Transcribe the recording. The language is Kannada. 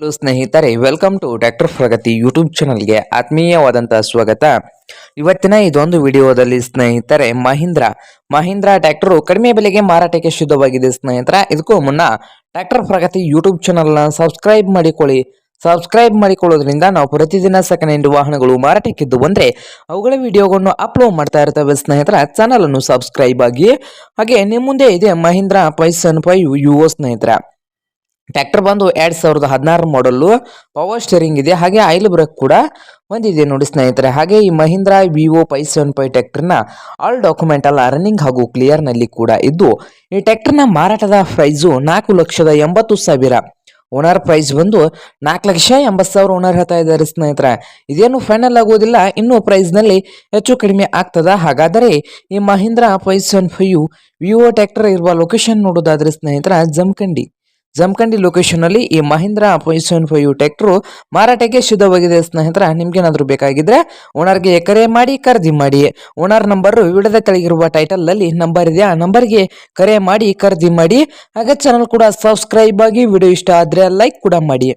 ಹಲೋ ಸ್ನೇಹಿತರೆ welcome to doctor Pragati YouTube ಚಾನಲ್ಗೆ ಆತ್ಮೀಯವಾದಂತಹ ಸ್ವಾಗತ. ಇವತ್ತಿನ ಇದೊಂದು ವಿಡಿಯೋದಲ್ಲಿ ಸ್ನೇಹಿತರೆ, ಮಹೀಂದ್ರ. ಮಹೀಂದ್ರ ಟ್ರ್ಯಾಕ್ಟರ್ ಕಡಿಮೆ ಬೆಲೆಗೆ ಮಾರಾಟಕ್ಕೆ ಶುದ್ಧವಾಗಿದೆ ಸ್ನೇಹಿತರ. ಇದಕ್ಕೂ ಮುನ್ನ ಟ್ರ್ಯಾಕ್ಟರ್ ಪ್ರಗತಿ ಯೂಟ್ಯೂಬ್ ಚಾನಲ್ನ ಸಬ್ಸ್ಕ್ರೈಬ್ ಮಾಡಿಕೊಳ್ಳಿ. ಸಬ್ಸ್ಕ್ರೈಬ್ ಮಾಡಿಕೊಳ್ಳೋದ್ರಿಂದ ನಾವು ಪ್ರತಿದಿನ ಸೆಕೆಂಡ್ ಹ್ಯಾಂಡ್ ವಾಹನಗಳು ಮಾರಾಟಕ್ಕಿದ್ದು ಬಂದರೆ ಅವುಗಳ ವಿಡಿಯೋಗಳನ್ನು ಅಪ್ಲೋಡ್ ಮಾಡ್ತಾ ಇರ್ತವೆ ಸ್ನೇಹಿತರ. ಚಾನಲನ್ನು ಸಬ್ಸ್ಕ್ರೈಬ್ ಆಗಿ. ಹಾಗೆ ನಿಮ್ಮ ಮುಂದೆ ಇದೆ ಮಹೀಂದ್ರ ಪೈಸನ್ ಪೈ ಯು ಸ್ನೇಹಿತರ. ಟ್ರ್ಯಾಕ್ಟರ್ ಬಂದು ಎರಡು ಸಾವಿರದ ಹದಿನಾರು ಮಾಡಲ್ಲು ಪವರ್ ಸ್ಟೇರಿಂಗ್ ಇದೆ, ಹಾಗೆ ಆಯಿಲ್ ಬ್ರೇಕ್ ಕೂಡ ಬಂದಿದೆ ನೋಡಿ ಸ್ನೇಹಿತರೆ. ಹಾಗೆ ಈ ಮಹೀಂದ್ರ ವಿವೋ ಫೈ ಸೆವೆನ್ ಫೈ ಟ್ರ್ಯಾಕ್ಟರ್ನ ಆಲ್ ಡಾಕ್ಯುಮೆಂಟ್ ಅಲ್ಲ ರನ್ನಿಂಗ್ ಹಾಗೂ ಕ್ಲಿಯರ್ನಲ್ಲಿ ಕೂಡ ಇದ್ದು, ಈ ಟ್ರ್ಯಾಕ್ಟರ್ನ ಮಾರಾಟದ ಪ್ರೈಸು ನಾಲ್ಕು ಲಕ್ಷದ ಎಂಬತ್ತು ಸಾವಿರ. ಓನರ್ ಪ್ರೈಸ್ ಬಂದು ನಾಲ್ಕು ಲಕ್ಷ ಎಂಬತ್ತು ಸಾವಿರ ಓನರ್ ಹೇಳ್ತಾ ಇದ್ದಾರೆ ಸ್ನೇಹಿತರೆ. ಇದೇನು ಫೈನಲ್ ಆಗೋದಿಲ್ಲ, ಇನ್ನೂ ಪ್ರೈಸ್ನಲ್ಲಿ ಹೆಚ್ಚು ಕಡಿಮೆ ಆಗ್ತದ. ಹಾಗಾದರೆ ಈ ಮಹೀಂದ್ರ ಫೈ ಸೆವೆನ್ ಫೈವ್ ವಿವೋ ಟ್ರ್ಯಾಕ್ಟರ್ ಇರುವ ಲೊಕೇಶನ್ ನೋಡೋದಾದ್ರೆ ಸ್ನೇಹಿತರ, ಜಮಖಂಡಿ. ಜಮಖಂಡಿ ಲೊಕೇಶನ್ ಅಲ್ಲಿ ಈ ಮಹೀಂದ್ರ ಸೆವೆನ್ ಫೈವ್ ಟ್ರ್ಯಾಕ್ಟರ್ ಮಾರಾಟಕ್ಕೆ ಶುದ್ಧವಾಗಿದೆ. ಸ್ನೇಹಿತರ, ನಿಮ್ಗೇನಾದ್ರೂ ಬೇಕಾಗಿದ್ರೆ ಓನರ್ಗೆ ಕರೆ ಮಾಡಿ ಖರೀದಿ ಮಾಡಿ. ಓನರ್ ನಂಬರ್ ವಿಡಿಯೋದ ಕೆಳಗಿರುವ ಟೈಟಲ್ ಅಲ್ಲಿ ನಂಬರ್ ಇದೆ. ಆ ನಂಬರ್ಗೆ ಕರೆ ಮಾಡಿ ಖರೀದಿ ಮಾಡಿ. ಹಾಗೆ ಚಾನಲ್ ಕೂಡ ಸಬ್ಸ್ಕ್ರೈಬ್ ಆಗಿ ವಿಡಿಯೋ ಇಷ್ಟ ಆದ್ರೆ ಲೈಕ್ ಕೂಡ ಮಾಡಿ.